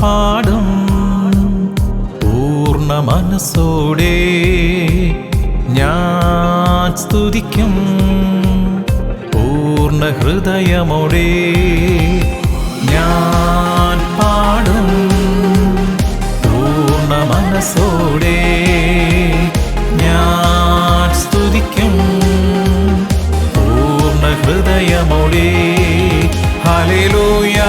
പാടും പൂർണ മനസ്സോടെ ഞാൻ സ്തുതിക്കും പൂർണ ഹൃദയമോടെ ഞാൻ പാടും പൂർണ മനസ്സോടെ ഞാൻ സ്തുതിക്കും പൂർണ ഹൃദയമോടെ. ഹലിലൂയാ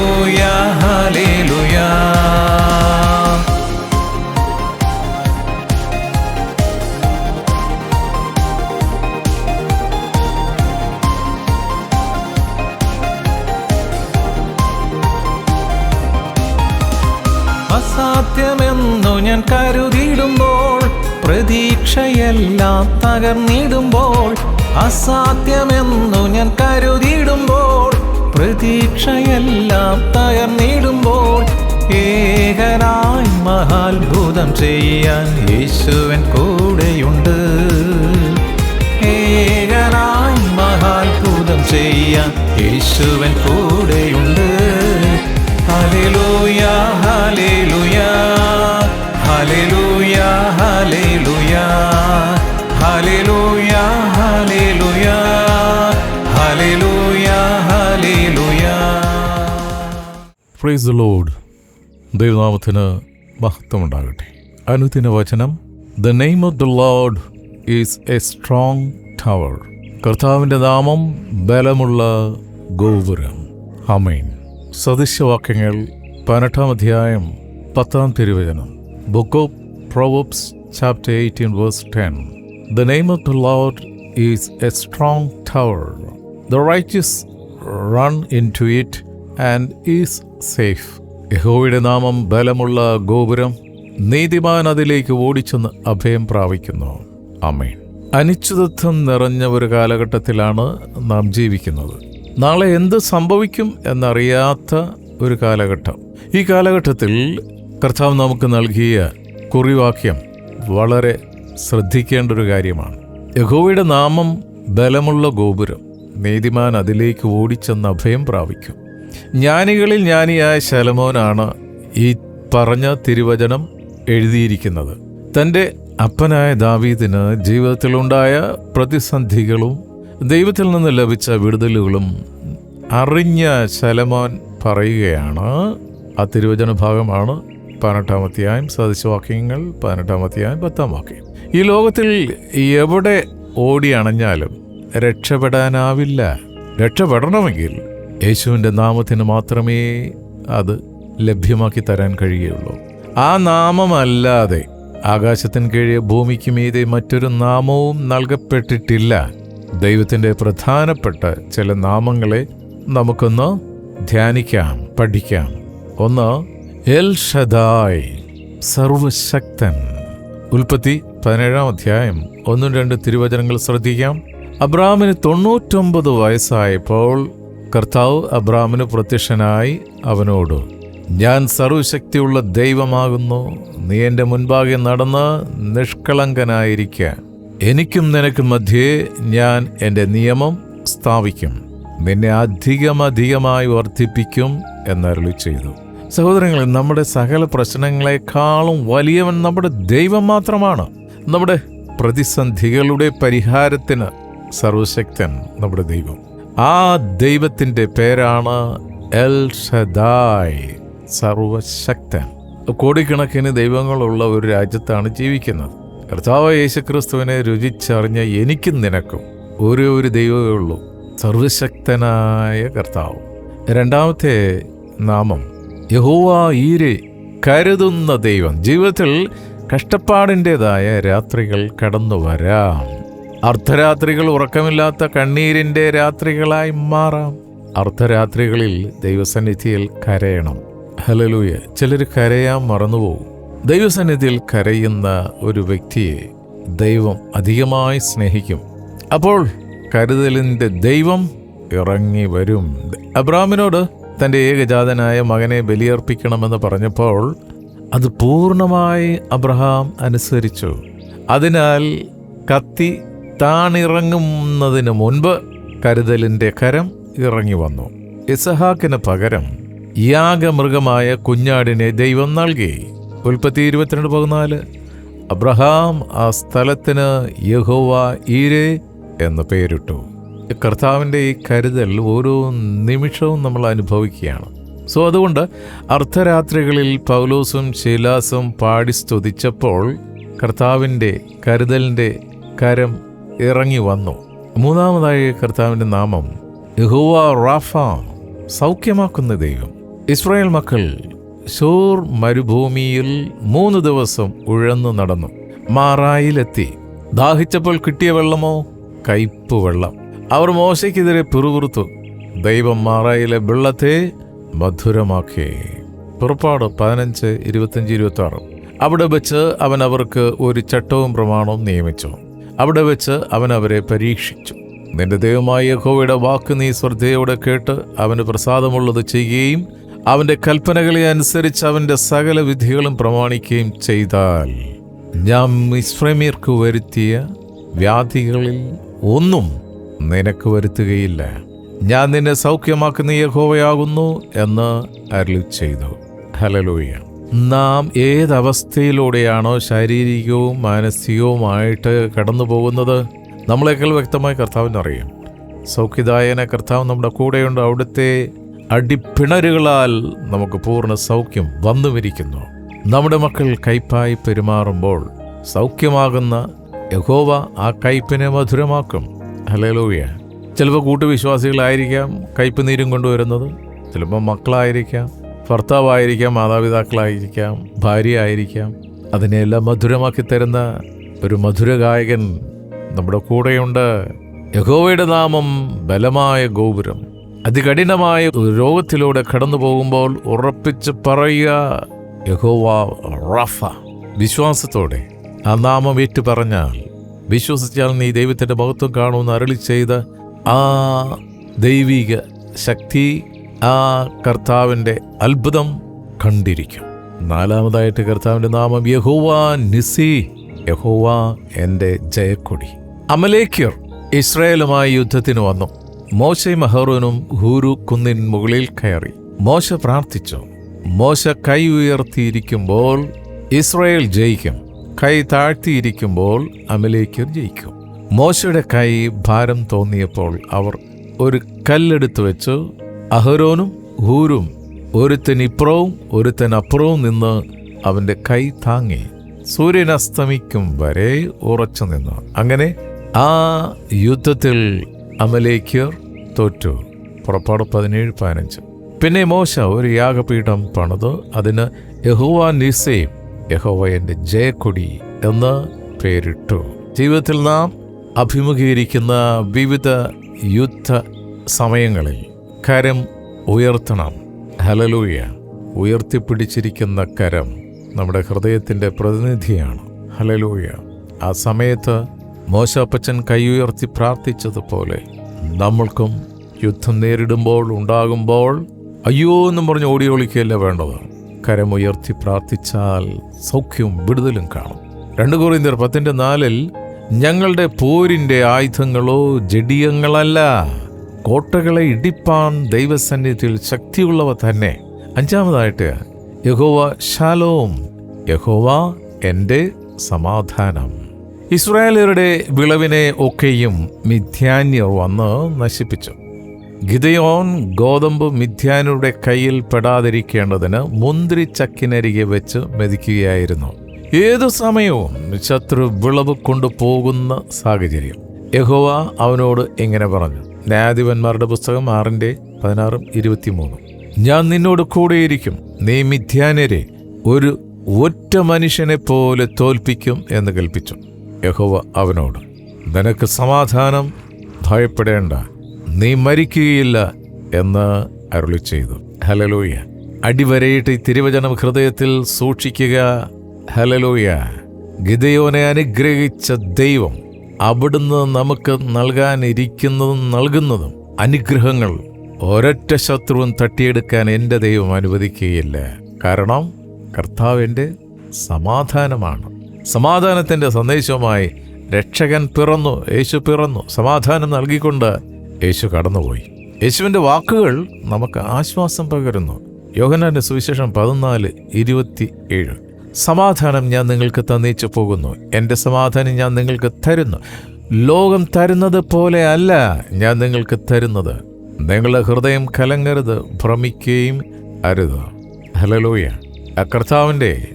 പ്രതീക്ഷയെല്ലാം തകർന്നിടുമ്പോൾ അസാധ്യമെന്നു ഞാൻ കരുതിയിടുമ്പോൾ പ്രതീക്ഷയെല്ലാം തകർന്നിടുമ്പോൾ ഏകനായി മഹാത്ഭുതം ചെയ്യാൻ യേശുവൻ കൂടെയുണ്ട്. ഏകനായി മഹാത്ഭുതം ചെയ്യാൻ യേശുവൻ കൂടെയുണ്ട്. Hallelujah hallelujah hallelujah. Praise Lord ദൈവനാമത്തിന് മഹത്വമുണ്ടാകട്ടെ. അനുദിന വചനം the name of the Lord is a strong tower കർത്താവിന്റെ നാമം ബലമുള്ള ഗോപുരം. അമൈൻ സദൃശവാക്യങ്ങൾ പതിനെട്ടാം അധ്യായം പത്താം തിരുവചനം. Book of proverbs chapter 18, verse 10. The name of the Lord is a strong tower. The righteous run into it and is safe. യഹോവയുടെ നാമം ബലമുള്ള ഗോപുരം നീതിമാൻ അതിലേക്ക് ഓടിച്ചെന്ന് അഭയം പ്രാപിക്കുന്നു അമേൻ അനിശ്ചിതത്വം നിറഞ്ഞ ഒരു കാലഘട്ടത്തിലാണ് നാം ജീവിക്കുന്നത് നാളെ എന്ത് സംഭവിക്കും എന്നറിയാത്ത ഒരു കാലഘട്ടം ഈ കാലഘട്ടത്തിൽ കർത്താവ് നമുക്ക് നൽകിയ കുറിവാക്യം വളരെ ശ്രദ്ധിക്കേണ്ട ഒരു കാര്യമാണ്. യഹോവയുടെ നാമം ബലമുള്ള ഗോപുരം. നീതിമാൻ അതിലേക്ക് ഓടിച്ചെന്ന് അഭയം പ്രാപിക്കും. ജ്ഞാനികളിൽ ജ്ഞാനിയായ ശലമോനാണ് ഈ പറഞ്ഞ തിരുവചനം എഴുതിയിരിക്കുന്നത്. തന്റെ അപ്പനായ ദാവീദിന് ജീവിതത്തിലുണ്ടായ പ്രതിസന്ധികളും ദൈവത്തിൽ നിന്ന് ലഭിച്ച വിടുതലുകളും അറിഞ്ഞ ശലമോൻ പറയുകയാണ്. ആ തിരുവചന ഭാഗമാണ് പതിനെട്ടാം അധ്യായം സദൃശവാക്യങ്ങൾ പതിനെട്ടാം അധ്യായം പത്താം വാക്യം. ഈ ലോകത്തിൽ എവിടെ ഓടി അണഞ്ഞാലും രക്ഷപ്പെടാനാവില്ല. രക്ഷപ്പെടണമെങ്കിൽ യേശുവിന്റെ നാമത്തിന് മാത്രമേ അത് ലഭ്യമാക്കി തരാൻ കഴിയുള്ളൂ. ആ നാമമല്ലാതെ ആകാശത്തിന് കീഴെ ഭൂമിക്ക് മീതെ മറ്റൊരു നാമവും നൽകപ്പെട്ടിട്ടില്ല. ദൈവത്തിന്റെ പ്രധാനപ്പെട്ട ചില നാമങ്ങളെ നമുക്കൊന്ന് ധ്യാനിക്കാം പഠിക്കാം. ഒന്ന് എൽ ഷദായ് സർവശക്തൻ. ഉൽപ്പത്തി പതിനേഴാം അധ്യായം ഒന്നും രണ്ട് തിരുവചനങ്ങൾ ശ്രദ്ധിക്കാം. അബ്രാമിന് തൊണ്ണൂറ്റൊമ്പത് വയസ്സായപ്പോൾ കർത്താവ് അബ്രാമിന് പ്രത്യക്ഷനായി അവനോട് ഞാൻ സർവശക്തിയുള്ള ദൈവമാകുന്നു. നീ എന്റെ മുൻപാകെ നടന്ന് നിഷ്കളങ്കനായിരിക്ക എനിക്കും നിനക്കും മധ്യേ ഞാൻ എന്റെ നിയമം സ്ഥാപിക്കും. നിന്നെ അധികമധികമായി വർദ്ധിപ്പിക്കും എന്നരുളി ചെയ്തു. സഹോദരങ്ങളെ നമ്മുടെ സകല പ്രശ്നങ്ങളെക്കാളും വലിയവൻ നമ്മുടെ ദൈവം മാത്രമാണ്. നമ്മുടെ പ്രതിസന്ധികളുടെ പരിഹാരത്തിന് സർവശക്തൻ നമ്മുടെ ദൈവം. ആ ദൈവത്തിന്റെ പേരാണ് എൽ ഷദായ് സർവശക്തൻ. കോടിക്കണക്കിന് ദൈവങ്ങളുള്ള ഒരു രാജ്യത്താണ് ജീവിക്കുന്നത്. കർത്താവ് യേശുക്രിസ്തുവിനെ രുചിച്ചറിഞ്ഞ എനിക്കും നിനക്കും ഒരേ ഒരു ദൈവമേ ഉള്ളൂ സർവശക്തനായ കർത്താവ്. രണ്ടാമത്തെ നാമം യഹോവ ഈരെ കരുതുന്ന ദൈവം ജീവിതത്തിൽ കഷ്ടപ്പാടിന്റെതായ രാത്രികൾ കടന്നു വരാം. അർദ്ധരാത്രികൾ ഉറക്കമില്ലാത്ത കണ്ണീരിന്റെ രാത്രികളായി മാറാം. അർദ്ധരാത്രികളിൽ ദൈവസന്നിധിയിൽ കരയണം. ഹലലൂയ ചിലർ കരയാൻ മറന്നുപോകും. ദൈവസന്നിധിയിൽ കരയുന്ന ഒരു വ്യക്തിയെ ദൈവം അധികമായി സ്നേഹിക്കും. അപ്പോൾ കരുതലിന്റെ ദൈവം ഇറങ്ങി വരും. അബ്രാമിനോട് തന്റെ ഏകജാതനായ മകനെ ബലിയർപ്പിക്കണമെന്ന് പറഞ്ഞപ്പോൾ അത് പൂർണമായി അബ്രഹാം അനുസരിച്ചു. അതിനാൽ കത്തി താണിറങ്ങുന്നതിന് മുൻപ് കരുതലിന്റെ കരം ഇറങ്ങി വന്നു. ഇസഹാക്കിന് പകരം യാഗമൃഗമായ കുഞ്ഞാടിനെ ദൈവം നൽകി. ഉൽപ്പത്തി ഇരുപത്തിരണ്ട് പതിനാല്. അബ്രഹാം ആ സ്ഥലത്തിന് യഹോവ ഈരേ എന്ന് പേരിട്ടു. കർത്താവിന്റെ ഈ കരുതൽ ഓരോ നിമിഷവും നമ്മൾ അനുഭവിക്കുകയാണ്. സോ അതുകൊണ്ട് അർദ്ധരാത്രികളിൽ പൗലോസും ശീലാസും പാടി സ്തുതിച്ചപ്പോൾ കർത്താവിന്റെ കരുതലിന്റെ കരം ഇറങ്ങി വന്നു. മൂന്നാമതായി കർത്താവിന്റെ നാമം യഹോവ റാഫ സൗഖ്യമാക്കുന്ന ദൈവം. ഇസ്രായേൽ മക്കൾ ഷോർ മരുഭൂമിയിൽ മൂന്ന് ദിവസം ഉഴന്നു നടന്നു. മാറായിലെത്തി. ദാഹിച്ചപ്പോൾ കിട്ടിയ വെള്ളമോ? കയ്പ് വെള്ളം. അവർ മോശയ്ക്കെതിരെ പിറുപിറുത്തു ദൈവം മാറായിലെ വെള്ളത്തെ മധുരമാക്കി. പുറപ്പാട് പതിനഞ്ച് ഇരുപത്തഞ്ച് ഇരുപത്തി ആറ് അവിടെ വെച്ച് അവൻ അവർക്ക് ഒരു ചട്ടവും പ്രമാണവും നിയമിച്ചു. അവിടെ വെച്ച് അവൻ അവരെ പരീക്ഷിച്ചു. നിന്റെ ദൈവമായ യഹോവയുടെ വാക്ക് നീ ശ്രദ്ധയോടെ കേട്ട് അവന് പ്രസാദമുള്ളത് ചെയ്യുകയും അവന്റെ കൽപ്പനകളെ അനുസരിച്ച് അവന്റെ സകല വിധികളും പ്രമാണിക്കുകയും ചെയ്താൽ ഞാൻ മിശ്രമീർക്ക് വരുത്തിയ വ്യാധികളിൽ ഒന്നും നിനക്ക് വരുത്തുകയില്ല. ഞാൻ നിന്നെ സൗഖ്യമാക്കുന്ന യഹോവയാകുന്നു എന്ന് അരുളി ചെയ്തു. ഹലലൂയ നാം ഏതവസ്ഥയിലൂടെയാണോ ശാരീരികവും മാനസികവുമായിട്ട് കടന്നു പോകുന്നത് നമ്മളെക്കാൾ വ്യക്തമായി കർത്താവിനറിയാം സൗഖ്യദായന കർത്താവ് നമ്മുടെ കൂടെയുണ്ട്. അവിടുത്തെ അടിപ്പിണരുകളാൽ നമുക്ക് പൂർണ സൗഖ്യം വന്നുമിരിക്കുന്നു. നമ്മുടെ മക്കൾ കയ്പായി പെരുമാറുമ്പോൾ സൗഖ്യമാകുന്ന യഹോവ ആ കയ്പിനെ മധുരമാക്കും. ഹലേലൂയ ചിലപ്പോൾ കൂട്ടുവിശ്വാസികളായിരിക്കാം കയ്പ് നീരും കൊണ്ടുവരുന്നത് ചിലപ്പോൾ മക്കളായിരിക്കാം ഭർത്താവായിരിക്കാം മാതാപിതാക്കളായിരിക്കാം ഭാര്യ ആയിരിക്കാം അതിനെയെല്ലാം മധുരമാക്കി തരുന്ന ഒരു മധുരഗായകൻ നമ്മുടെ കൂടെയുണ്ട്. യഹോവയുടെ നാമം ബലമായ ഗോപുരം. അതികഠിനമായ രോഗത്തിലൂടെ കടന്നു പോകുമ്പോൾ ഉറപ്പിച്ച് പറയുക യഹോവ റഫ. വിശ്വാസത്തോടെ ആ നാമം ഏറ്റു പറഞ്ഞാൽ വിശ്വസിച്ചാൽ നീ ദൈവത്തിന്റെ മഹത്വം കാണുമെന്ന് അരളി ചെയ്ത് ആ ദൈവിക ശക്തി ആ കർത്താവിന്റെ അത്ഭുതം കണ്ടിരിക്കും. നാലാമതായിട്ട് കർത്താവിന്റെ നാമം യഹോവ നിസി യഹോവ എന്റെ ജയക്കൊടി. അമലേക്യർ ഇസ്രായേലുമായി യുദ്ധത്തിന് വന്നു. മോശയും അഹറോനും ഹൂരു കുന്നിൻ മുകളിൽ കയറി. മോശ പ്രാർത്ഥിച്ചു. മോശ കൈ ഉയർത്തിയിരിക്കുമ്പോൾ ഇസ്രായേൽ ജയിക്കും. കൈ താഴ്ത്തിയിരിക്കുമ്പോൾ അമലേക്കർ ജയിക്കും. മോശയുടെ കൈ ഭാരം തോന്നിയപ്പോൾ അവർ ഒരു കല്ലെടുത്ത് വെച്ച്. അഹരോനും ഹൂരും ഒരുത്തൻ ഇപ്പുറവും ഒരുത്തൻ അപ്പുറവും നിന്ന് അവന്റെ കൈ താങ്ങി. സൂര്യൻ അസ്തമിക്കും വരെ ഉറച്ചു നിന്നു. അങ്ങനെ ആ യുദ്ധത്തിൽ അമലേക്യർ തോറ്റു. പുറപ്പാട് പതിനേഴ് പതിനഞ്ച്. പിന്നെ മോശ ഒരു യാഗപീഠം പണിത്. അതിന് യഹുവാൻ നിസയും യഹോവ എന്റെ ജയക്കൊടി എന്ന് പേരിട്ടു. ജീവിതത്തിൽ നാം അഭിമുഖീകരിക്കുന്ന വിവിധ യുദ്ധ സമയങ്ങളിൽ കരം ഉയർത്തണം. ഹലലൂയ ഉയർത്തിപ്പിടിച്ചിരിക്കുന്ന കരം നമ്മുടെ ഹൃദയത്തിന്റെ പ്രതിനിധിയാണ്. ഹലലൂയ ആ സമയത്ത് മോശപ്പച്ചൻ കൈ ഉയർത്തി പ്രാർത്ഥിച്ചതുപോലെ നമ്മൾക്കും യുദ്ധം നേരിടുമ്പോൾ ഉണ്ടാകുമ്പോൾ അയ്യോ എന്നും പറഞ്ഞ് ഓടി ഒളിക്കുകയല്ല വേണ്ടത്? കരമുയർത്തി പ്രാർത്ഥിച്ചാൽ സൗഖ്യവും വിടുതലും കാണും. രണ്ട് കോറിന്ത്യർ പത്തിന്റെ നാലിൽ ഞങ്ങളുടെ പോരിന്റെ ആയുധങ്ങളോ ജഡിയങ്ങളല്ല കോട്ടകളെ ഇടിപ്പാൻ ദൈവസന്നിധിയിൽ ശക്തിയുള്ളവ തന്നെ. അഞ്ചാമതായിട്ട് യഹോവ ശാലോം യഹോവ എന്റെ സമാധാനം. ഇസ്രായേലരുടെ വിളവിനെ ഒക്കെയും മിഥ്യാന്യർ വന്ന് നശിപ്പിച്ചു. ഗിതയോൻ ഗോതമ്പ് മിഥ്യാനുടെ കയ്യിൽ പെടാതിരിക്കേണ്ടതിന് മുന്തിരി ചക്കിനരികെ വെച്ച് മെതിക്കുകയായിരുന്നു. ഏതു സമയവും ശത്രു വിളവ് കൊണ്ടുപോകുന്ന സാഹചര്യം. യഹോവ അവനോട് ഇങ്ങനെ പറഞ്ഞു. ന്യായാധിപന്മാരുടെ പുസ്തകം ആറിന്റെ പതിനാറും ഇരുപത്തിമൂന്നും. ഞാൻ നിന്നോട് കൂടെയിരിക്കും. നീ മിഥ്യാനരെ ഒരു ഒറ്റ മനുഷ്യനെ പോലെ തോൽപ്പിക്കും എന്ന് കൽപ്പിച്ചു. യഹോവ അവനോട് നിനക്ക് സമാധാനം ഭയപ്പെടേണ്ട. നീ മരിക്കുകയില്ല എന്ന് അരുളി ചെയ്തു. ഹലലോയ അടിവരയിട്ട് ഈ തിരുവചനം ഹൃദയത്തിൽ സൂക്ഷിക്കുക. ഹലലോയ ഗിതയോനെ അനുഗ്രഹിച്ച ദൈവം അവിടുന്ന് നമുക്ക് നൽകാനിരിക്കുന്നതും നൽകുന്നതും അനുഗ്രഹങ്ങൾ ഒരൊറ്റ ശത്രുവും തട്ടിയെടുക്കാൻ എന്റെ ദൈവം അനുവദിക്കുകയില്ല. കാരണം കർത്താവിന്റെ സമാധാനമാണ്. സമാധാനത്തിന്റെ സന്ദേശവുമായി രക്ഷകൻ പിറന്നു യേശു പിറന്നു സമാധാനം നൽകിക്കൊണ്ട് യേശു കടന്നുപോയി. യേശുവിന്റെ വാക്കുകൾ നമുക്ക് ആശ്വാസം പകരുന്നു. യോഹനാന്റെ സുവിശേഷം പതിനാല് ഇരുപത്തി ഏഴ് സമാധാനം ഞാൻ നിങ്ങൾക്ക് തന്നിച്ചു പോകുന്നു. എന്റെ സമാധാനം ഞാൻ നിങ്ങൾക്ക് തരുന്നു. ലോകം തരുന്നത് പോലെ അല്ല ഞാൻ നിങ്ങൾക്ക് തരുന്നത്. നിങ്ങളുടെ ഹൃദയം കലങ്ങരുത് ഭ്രമിക്കുകയും അരുത്. ഹലലോയ കർത്താവിന്റെ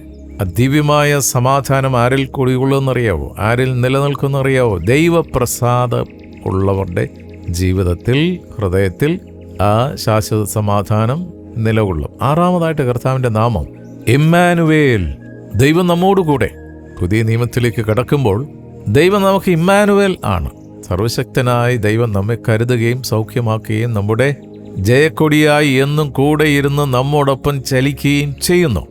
ദിവ്യമായ സമാധാനം ആരിൽ കുടികൊള്ളുമെന്നറിയാവോ ആരിൽ നിലനിൽക്കുമെന്നറിയാവോ ദൈവപ്രസാദം ഉള്ളവരുടെ ജീവിതത്തിൽ ഹൃദയത്തിൽ ആ ശാശ്വത സമാധാനം നിലകൊള്ളും. ആറാമതായിട്ട് കർത്താവിന്റെ നാമം ഇമ്മാനുവേൽ. ദൈവം നമ്മോടുകൂടെ. പുതിയ നിയമത്തിലേക്ക് കടക്കുമ്പോൾ ദൈവം നമുക്ക് ഇമ്മാനുവേൽ ആണ്. സർവശക്തനായി ദൈവം നമ്മെ കരുതുകയും സൗഖ്യമാക്കുകയും നമ്മുടെ ജയക്കൊടിയായി എന്നും കൂടെ ഇരുന്ന് നമ്മോടൊപ്പം ചലിക്കുകയും ചെയ്യുന്നു.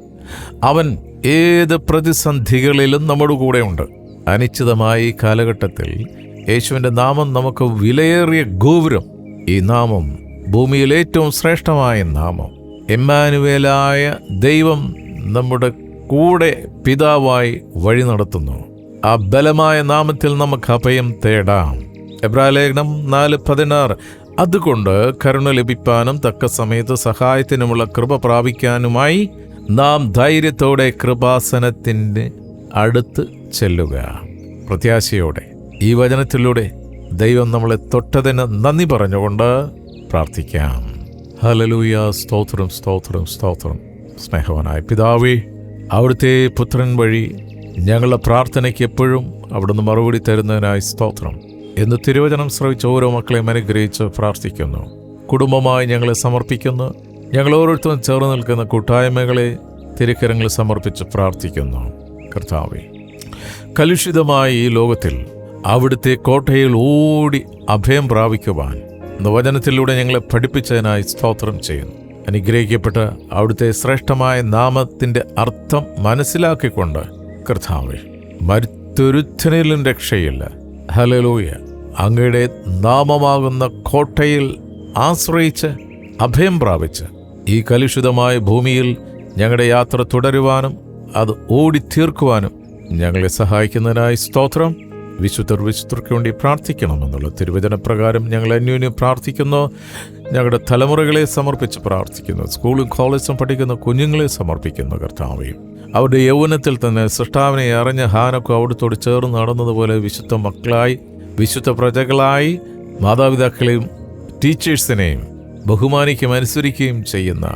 അവൻ ഏത് പ്രതിസന്ധികളിലും നമ്മുടെ കൂടെയുണ്ട് അനിശ്ചിതമായ ഈ കാലഘട്ടത്തിൽ യേശുവിന്റെ നാമം നമുക്ക് വിലയേറിയ ഗോപുരം. ഈ നാമം ഭൂമിയിൽ ഏറ്റവും ശ്രേഷ്ഠമായ നാമം. എമ്മാനുവേലായ ദൈവം നമ്മുടെ കൂടെ പിതാവായി വഴി നടത്തുന്നു. ആ ബലമായ നാമത്തിൽ നമുക്ക് അഭയം തേടാം. എബ്രാലേഖനം നാല് പതിനാറ്. അതുകൊണ്ട് കരുണ ലഭിപ്പാനും തക്ക സമയത്ത് സഹായത്തിനുമുള്ള കൃപ പ്രാപിക്കാനുമായി നാം ധൈര്യത്തോടെ കൃപാസനത്തിന്റെ അടുത്ത് ചെല്ലുക. പ്രത്യാശയോടെ. ഈ വചനത്തിലൂടെ ദൈവം നമ്മളെ തൊട്ടതിന് നന്ദി പറഞ്ഞുകൊണ്ട് പ്രാർത്ഥിക്കാം. ഹലലൂയ സ്തോത്രം സ്തോത്രം സ്തോത്രം. സ്നേഹവാനായ പിതാവേ അവിടുത്തെ പുത്രൻ വഴി ഞങ്ങളുടെ പ്രാർത്ഥനയ്ക്ക് എപ്പോഴും അവിടുന്ന് മറുപടി തരുന്നതിനായി സ്തോത്രം. എന്ന് തിരുവചനം ശ്രവിച്ച ഓരോ മക്കളെയും അനുഗ്രഹിച്ച് പ്രാർത്ഥിക്കുന്നു. കുടുംബമായി ഞങ്ങളെ സമർപ്പിക്കുന്നു. ഞങ്ങൾ ഓരോരുത്തരും ചേർന്ന് നിൽക്കുന്ന കൂട്ടായ്മകളെ തിരുക്കരങ്ങളിൽ സമർപ്പിച്ച് പ്രാർത്ഥിക്കുന്നു. കർത്താവേ കലുഷിതമായ ഈ ലോകത്തിൽ അവിടുത്തെ കോട്ടയിൽ ഓടി അഭയം പ്രാപിക്കുവാൻ വചനത്തിലൂടെ ഞങ്ങളെ പഠിപ്പിച്ചതിനായി സ്തോത്രം ചെയ്യുന്നു. അനുഗ്രഹിക്കപ്പെട്ട അവിടുത്തെ ശ്രേഷ്ഠമായ നാമത്തിന്റെ അർത്ഥം മനസ്സിലാക്കിക്കൊണ്ട് കർത്താവ് മരുത്തൊരുത്തനിലും രക്ഷയില്ല. ഹലലൂയ അങ്ങയുടെ നാമമാകുന്ന കോട്ടയിൽ ആശ്രയിച്ച് അഭയം പ്രാപിച്ച് ഈ കലുഷിതമായ ഭൂമിയിൽ ഞങ്ങളുടെ യാത്ര തുടരുവാനും അത് ഓടിത്തീർക്കുവാനും ഞങ്ങളെ സഹായിക്കുന്നതിനായി സ്തോത്രം. വിശുദ്ധർ വിശുദ്ധർക്ക് വേണ്ടി പ്രാർത്ഥിക്കണമെന്നുള്ള തിരുവചന പ്രകാരം ഞങ്ങൾ അന്യോന്യം പ്രാർത്ഥിക്കുന്നു. ഞങ്ങളുടെ തലമുറകളെ സമർപ്പിച്ച് പ്രാർത്ഥിക്കുന്നു. സ്കൂളും കോളേജും പഠിക്കുന്ന കുഞ്ഞുങ്ങളെ സമർപ്പിക്കുന്നു കർത്താവേയും അവരുടെ യൗവനത്തിൽ തന്നെ സൃഷ്ടാവിനെ അറിഞ്ഞ ഹാനൊക്കെ അവിടുത്തോട് ചേർന്ന് നടന്നതുപോലെ വിശുദ്ധ മക്കളായി വിശുദ്ധ പ്രജകളായി മാതാപിതാക്കളെയും ടീച്ചേഴ്സിനെയും ബഹുമാനിക്കുകയും അനുസരിക്കുകയും ചെയ്യുന്ന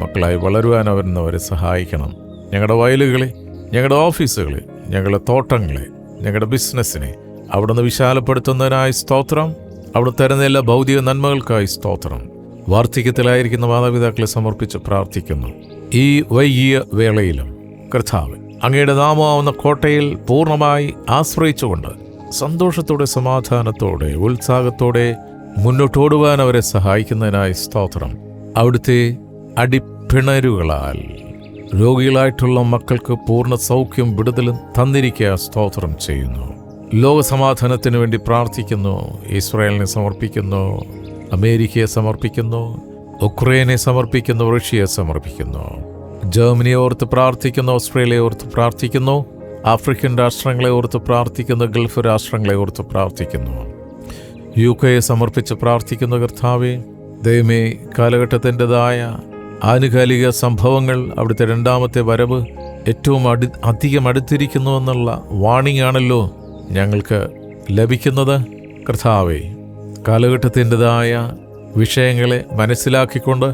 മക്കളായി വളരുവാൻ അവരെന്ന് അവരെ സഹായിക്കണം. ഞങ്ങളുടെ വയലുകളെ ഞങ്ങളുടെ ഓഫീസുകളെ ഞങ്ങളുടെ തോട്ടങ്ങളെ ഞങ്ങളുടെ ബിസിനസ്സിനെ അവിടുന്ന് വിശാലപ്പെടുത്തുന്നതിനായി സ്തോത്രം. അവിടെ തരുന്ന എല്ലാ ഭൗതിക നന്മകൾക്കായി സ്തോത്രം. വാർദ്ധക്യത്തിലായിരിക്കുന്ന മാതാപിതാക്കളെ സമർപ്പിച്ച് പ്രാർത്ഥിക്കുന്നു. ഈ വൈകിയ വേളയിലും കർത്താവ് അങ്ങയുടെ നാമാവുന്ന കോട്ടയിൽ പൂർണമായി ആശ്രയിച്ചുകൊണ്ട് സന്തോഷത്തോടെ സമാധാനത്തോടെ ഉത്സാഹത്തോടെ മുന്നോട്ടോടുവാൻ അവരെ സഹായിക്കുന്നതിനായി സ്തോത്രം. അവിടുത്തെ അടിപ്പിണരുകളാൽ രോഗികളായിട്ടുള്ള മക്കൾക്ക് പൂർണ സൗഖ്യം വിടുതലും തന്നിരിക്കുക സ്തോത്രം ചെയ്യുന്നു. ലോകസമാധാനത്തിന് വേണ്ടി പ്രാർത്ഥിക്കുന്നു ഇസ്രായേലിനെ സമർപ്പിക്കുന്നു അമേരിക്കയെ സമർപ്പിക്കുന്നു ഉക്രൈനെ സമർപ്പിക്കുന്നു റഷ്യയെ സമർപ്പിക്കുന്നു. ജർമ്മനിയെ ഓർത്ത് പ്രാർത്ഥിക്കുന്നു ഓസ്ട്രേലിയയെ ഓർത്ത് പ്രാർത്ഥിക്കുന്നു ആഫ്രിക്കൻ രാഷ്ട്രങ്ങളെ ഓർത്ത് പ്രാർത്ഥിക്കുന്നു ഗൾഫ് രാഷ്ട്രങ്ങളെ ഓർത്ത് പ്രാർത്ഥിക്കുന്നു. യു കെയെ സമർപ്പിച്ച് പ്രാർത്ഥിക്കുന്നു കർത്താവെ ദൈവമേ കാലഘട്ടത്തിന്റെതായ ആനുകാലിക സംഭവങ്ങൾ അവിടുത്തെ രണ്ടാമത്തെ വരവ് ഏറ്റവും അടി അധികം അടുത്തിരിക്കുന്നു എന്നുള്ള വാണിംഗ് ആണല്ലോ ഞങ്ങൾക്ക് ലഭിക്കുന്നത്. കർത്താവേ കാലഘട്ടത്തിന്റെതായ വിഷയങ്ങളെ മനസ്സിലാക്കിക്കൊണ്ട്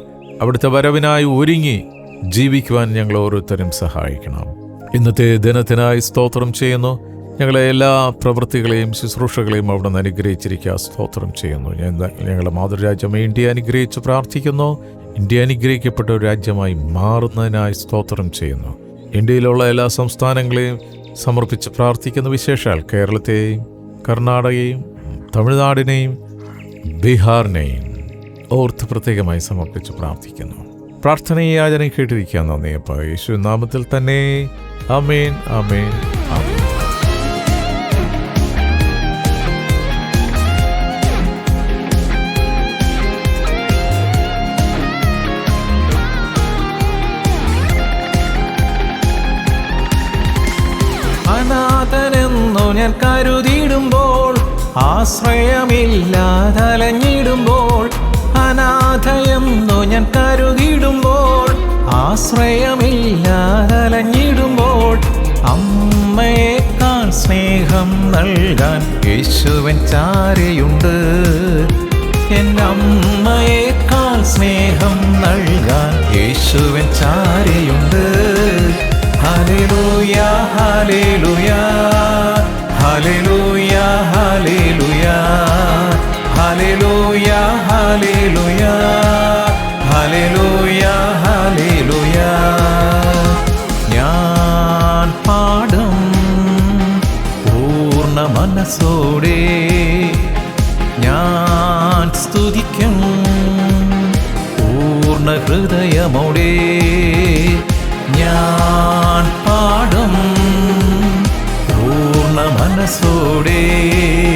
അവിടുത്തെ വരവിനായി ഒരുങ്ങി ജീവിക്കുവാൻ ഞങ്ങൾ ഓരോരുത്തരും സഹായിക്കണം. ഇന്നത്തെ ദിനത്തിനായി സ്തോത്രം ചെയ്യുന്നു. ഞങ്ങളെ എല്ലാ പ്രവൃത്തികളെയും ശുശ്രൂഷകളെയും അവിടെ നിന്ന് അനുഗ്രഹിച്ചിരിക്കുക സ്തോത്രം ചെയ്യുന്നു. ഞങ്ങളുടെ മാതൃരാജ്യം ഇന്ത്യ അനുഗ്രഹിച്ച് പ്രാർത്ഥിക്കുന്നു. ഇന്ത്യ അനുഗ്രഹിക്കപ്പെട്ട ഒരു രാജ്യമായി മാറുന്നതിനായി സ്തോത്രം ചെയ്യുന്നു. ഇന്ത്യയിലുള്ള എല്ലാ സംസ്ഥാനങ്ങളെയും സമർപ്പിച്ച് പ്രാർത്ഥിക്കുന്ന വിശേഷാൽ കേരളത്തെയും കർണാടകയും തമിഴ്നാടിനെയും ബീഹാറിനെയും ഓർത്ത് പ്രത്യേകമായി സമർപ്പിച്ച് പ്രാർത്ഥിക്കുന്നു. പ്രാർത്ഥനയെ യാചന കേട്ടിരിക്കാൻ നന്ദിയപ്പ യേശു നാമത്തിൽ തന്നെ. അമേൻ അമേൻ കരുതിയിടുമ്പോൾ ആശ്രയമില്ലാതലഞ്ഞിടുമ്പോൾ അനാഥയെന്നു ഞാൻ കരുതിയിടുമ്പോൾ ആശ്രയമില്ലാതലഞ്ഞിടുമ്പോൾ അമ്മയേക്കാൾ സ്നേഹം നൽകാൻ യേശുവൻ ചാരയുണ്ട്. എന്റെ അമ്മയേക്കാൾ സ്നേഹം നൽകാൻ യേശുവൻ ചാരയുണ്ട്. Hallelujah hallelujah. Hallelujah hallelujah hallelujah hallelujah hallelujah hallelujah ஞான் பாடும் பூர்ண மனசோடு মোড়ে